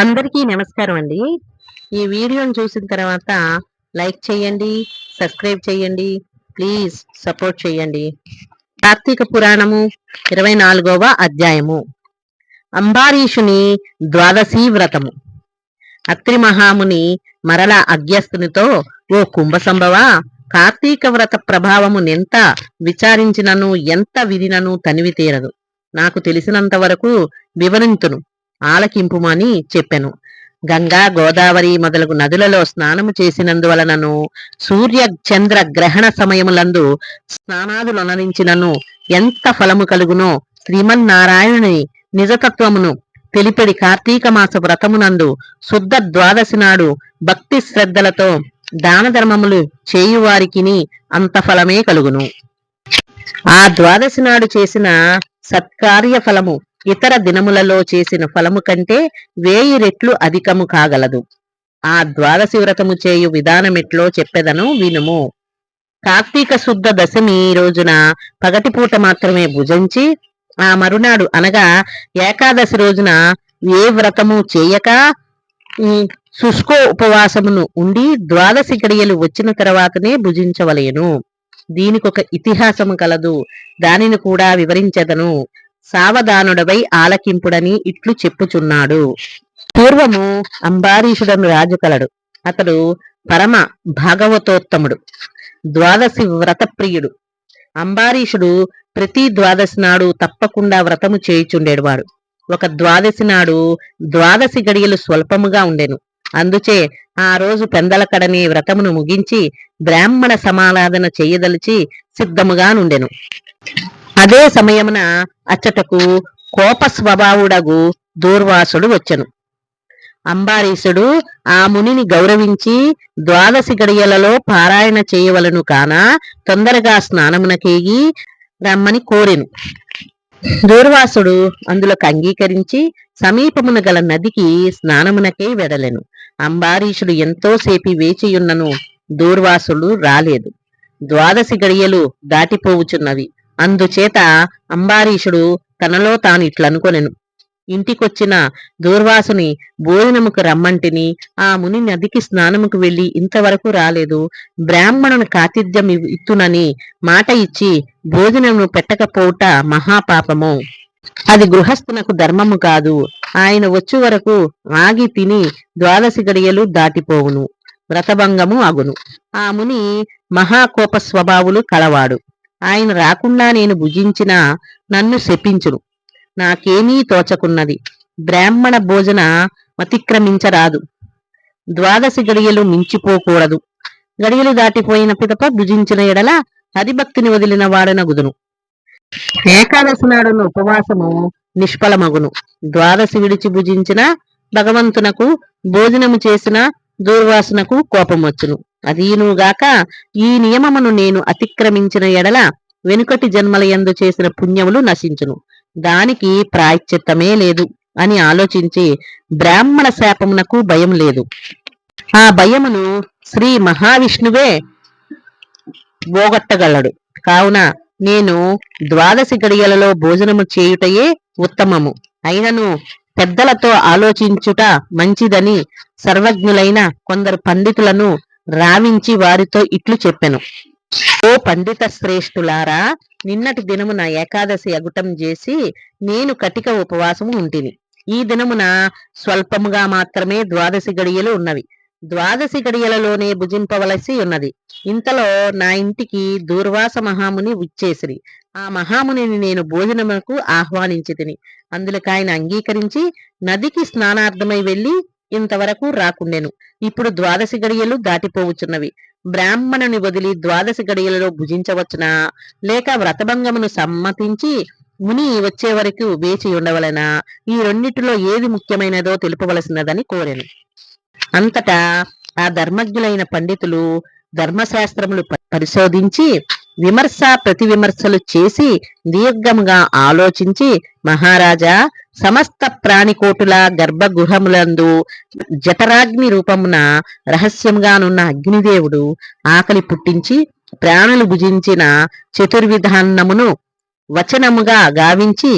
అందరికీ నమస్కారం అండి. ఈ వీడియోను చూసిన తర్వాత లైక్ చేయండి సబ్స్క్రైబ్ చేయండి ప్లీజ్ సపోర్ట్ చేయండి. కార్తీక పురాణము ఇరవై నాలుగవ అధ్యాయము. అంబారీషుని ద్వాదశీ వ్రతము. అత్రి మహాముని మరల అజ్ఞస్తునితో ఓ కుంభ సంభవ కార్తీక వ్రత ప్రభావము ఎంత విచారించినను ఎంత విధినను తనివి తీరదు. నాకు తెలిసినంత వరకు వివరింతును. ఆలకింపుమని చెప్పెను. గంగా గోదావరి మొదలగు నదులలో స్నానము చేసినందువలనను సూర్య చంద్ర గ్రహణ సమయములందు స్నానాదులనరించినను ఎంత ఫలము కలుగునో శ్రీమన్నారాయణుని నిజతత్వమును తెలిపడి కార్తీక మాస వ్రతమునందు శుద్ధ ద్వాదశి నాడు భక్తి శ్రద్ధలతో దాన ధర్మములు చేయువారికిని అంత ఫలమే కలుగును. ఆ ద్వాదశి నాడు చేసిన సత్కార్య ఫలము ఇతర దినములలో చేసిన ఫలము కంటే వేయి రెట్లు అధికము కాగలదు. ఆ ద్వాదశి వ్రతము చేయు విధానమెట్లో చెప్పెదను వినుము. కార్తీక శుద్ధ దశమి రోజున పగటిపూట మాత్రమే భుజించి ఆ మరునాడు అనగా ఏకాదశి రోజున ఏ వ్రతము చేయక శుష్కో ఉపవాసమును ఉండి ద్వాదశి గడియలు వచ్చిన తర్వాతనే భుజించవలేను. దీనికొక ఇతిహాసము కలదు. దానిని కూడా వివరించెదను. సావధానుడవై ఆలకింపుడని ఇట్లు చెప్పుచున్నాడు. పూర్వము అంబారీషుడను రాజు కలడు అతడు పరమ భాగవతోత్తముడు. ద్వాదశి వ్రతప్రియుడు. అంబారీషుడు ప్రతి ద్వాదశి నాడు తప్పకుండా వ్రతము చేయుచుండేవాడు. ఒక ద్వాదశి నాడు ద్వాదశి గడియలు స్వల్పముగా ఉండెను. అందుచే ఆ రోజు పెందలకడని వ్రతమును ముగించి బ్రాహ్మణ సమారాధన చెయ్యదలిచి సిద్ధముగా నుండెను అదే సమయమున అచ్చటకు కోప స్వభావుడగు దూర్వాసుడు వచ్చెను. అంబారీషుడు ఆ మునిని గౌరవించి ద్వాదశి గడియలలో పారాయణ చేయవలను కాన తొందరగా స్నానమునకేగి రమ్మని కోరెను. దూర్వాసుడు అందులోకి అంగీకరించి సమీపమున గల నదికి స్నానమునకే వెడలెను. అంబారీషుడు ఎంతోసేపి వేచియున్నను దూర్వాసుడు రాలేదు. ద్వాదశి గడియలు దాటిపోవుచున్నవి. అందుచేత అంబారీషుడు తనలో తాను ఇట్లనుకొనెను. ఇంటికొచ్చిన దూర్వాసుని భోజనముకు రమ్మంటిని ఆ ముని నదికి స్నానముకు వెళ్ళి ఇంతవరకు రాలేదు. బ్రాహ్మణుని కాతిథ్యం ఇత్తునని మాట ఇచ్చి భోజనమును పెట్టకపోవుట మహాపాపము. అది గృహస్థునకు ధర్మము కాదు. ఆయన వచ్చు వరకు ఆగి తిని ద్వాదశి గడియలు దాటిపోవును. వ్రతభంగము అగును ఆ ముని మహాకోప స్వభావులు కలవాడు. ఆయన రాకుండా నేను భుజించిన నన్ను శపించును. నాకేమీ తోచకున్నది. బ్రాహ్మణ భోజన అతిక్రమించరాదు. ద్వాదశి గడియలు మించిపోకూడదు. గడియలు దాటిపోయిన పిదప భుజించిన ఎడల హరిభక్తిని వదిలిన వాడనగుదును ఏకాదశి నాడున్న ఉపవాసము నిష్ఫలమగును. ద్వాదశి విడిచి భుజించిన భగవంతునకు భోజనము చేసిన దూర్వాసనకు కోపమొచ్చును. అదీనుగాక ఈ నియమమును నేను అతిక్రమించిన ఎడల వెనుకటి జన్మలయందు చేసిన పుణ్యములు నశించును. దానికి ప్రాయశ్చిత్తమే లేదు అని ఆలోచించి బ్రాహ్మణ శాపమునకు భయం లేదు. ఆ భయమును శ్రీ మహావిష్ణువే పోగొట్టగలడు. కావున నేను ద్వాదశి గడియలలో భోజనము చేయుటయే ఉత్తమము. అయినను పెద్దలతో ఆలోచించుట మంచిదని సర్వజ్ఞులైన కొందరు పండితులను రావించి వారితో ఇట్లు చెప్పెను. ఓ పండిత శ్రేష్ఠులారా నిన్నటి దినమున ఏకాదశి అగుటం చేసి నేను కటిక ఉపవాసము ఉంటిని. ఈ దినమున స్వల్పముగా మాత్రమే ద్వాదశి గడియలు ఉన్నవి. ద్వాదశి గడియలలోనే భుజింపవలసి ఉన్నది. ఇంతలో నా ఇంటికి దూర్వాస మహాముని విచ్చేసిరి. ఆ మహామునిని నేను భోజనమునకు ఆహ్వానించి తిని అందులోకి ఆయన అంగీకరించి నదికి స్నానార్థమై వెళ్ళి ఇంతవరకు రాకుండెను. ఇప్పుడు ద్వాదశి గడియలు దాటిపోవచ్చున్నవి. బ్రాహ్మణుని వదిలి ద్వాదశి గడియలలో భుజించవచ్చునా? లేక వ్రతభంగమును సమ్మతించి ముని వచ్చే వరకు వేచి ఉండవలనా? ఈ రెండిటిలో ఏది ముఖ్యమైనదో తెలుపవలసినదని కోరెను. అంతటా ఆ ధర్మజ్ఞులైన పండితులు ధర్మశాస్త్రములు పరిశోధించి విమర్శ ప్రతి విమర్శలు చేసి దీర్ఘముగా ఆలోచించి మహారాజా సమస్త ప్రాణికోటుల గర్భగృహములందు జఠరాగ్ని రూపమున రహస్యంగానున్న అగ్నిదేవుడు ఆకలి పుట్టించి ప్రాణులు భుజించిన చతుర్విధాన్నమును వచనముగా గావించి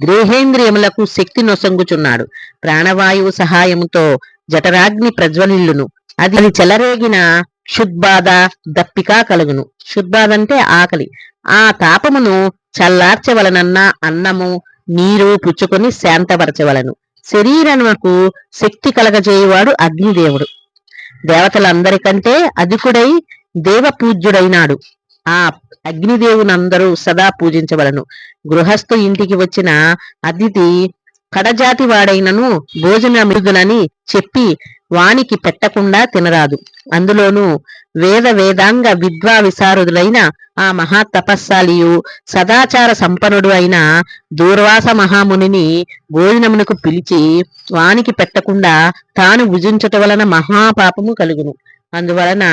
గ్రేహేంద్రియములకు శక్తి నొసంగుచున్నాడు. ప్రాణవాయువు సహాయముతో జఠరాగ్ని ప్రజ్వలిల్లును. అది అది చెలరేగిన శుద్బాధ దప్పిక కలుగును. శుద్బాధ అంటే ఆకలి. ఆ తాపమును చల్లార్చవలనన్న అన్నము నీరు పుచ్చుకొని శాంతపరచవలను. శరీరమునకు శక్తి కలగజేయువాడు అగ్నిదేవుడు. దేవతలందరికంటే అధికుడై దేవ పూజ్యుడైనాడు ఆ అగ్నిదేవునందరూ సదా పూజించవలను. గృహస్థు ఇంటికి వచ్చిన అతిథి కడజాతి వాడైనను భోజన చెప్పి వానికి పెట్టకుండా తినరాదు. అందులోనూ వేద వేదాంగ విద్వా విశారదులైన ఆ మహా తపస్సాలియు సదాచార సంపన్నుడు అయిన దూర్వాస మహామునిని భోజనమునకు పిలిచి వానికి పెట్టకుండా తాను భుజించట వలన మహాపాపము కలుగును. అందువలన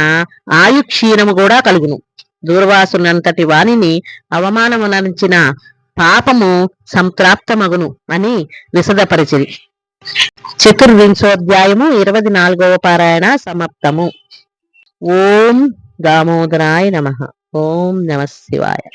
ఆయుక్షీణము కూడా కలుగును. దూర్వాసునంతటి వానిని అవమానమునరించిన పాపము సంప్రాప్తమగును అని విశదపరిచిరి. చతుర్వింశోధ్యాయము ఇరవై నాలుగవ పారాయణ సమాప్తము. ఓం దామోదరాయ నమ. ఓం నమ శివాయ.